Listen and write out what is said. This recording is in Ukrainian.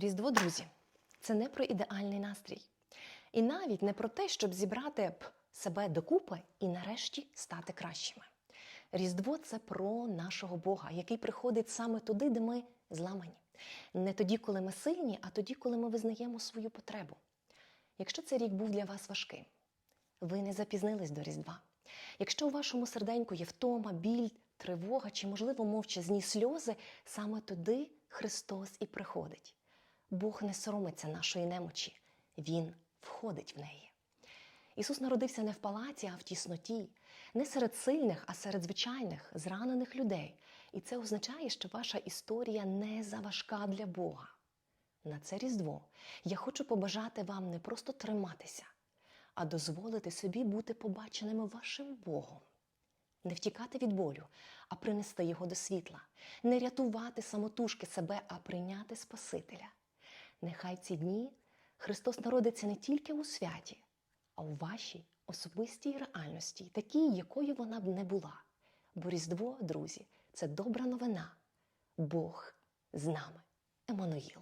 Різдво, друзі, це не про ідеальний настрій. І навіть не про те, щоб зібрати б себе докупи і нарешті стати кращими. Різдво це про нашого Бога, який приходить саме туди, де ми зламані. Не тоді, коли ми сильні, а тоді, коли ми визнаємо свою потребу. Якщо цей рік був для вас важким, ви не запізнились до Різдва. Якщо у вашому серденьку є втома, біль, тривога чи, можливо, мовчазні сльози, саме туди Христос і приходить. Бог не соромиться нашої немочі, Він входить в неї. Ісус народився не в палаці, а в тісноті, не серед сильних, а серед звичайних, зранених людей. І це означає, що ваша історія не заважка для Бога. На це Різдво я хочу побажати вам не просто триматися, а дозволити собі бути побаченими вашим Богом. Не втікати від болю, а принести його до світла, не рятувати самотужки себе, а прийняти Спасителя. Нехай ці дні Христос народиться не тільки у святі, а у вашій особистій реальності, такій, якою вона б не була. Бо Різдво, друзі, це добра новина. Бог з нами. Еммануїл.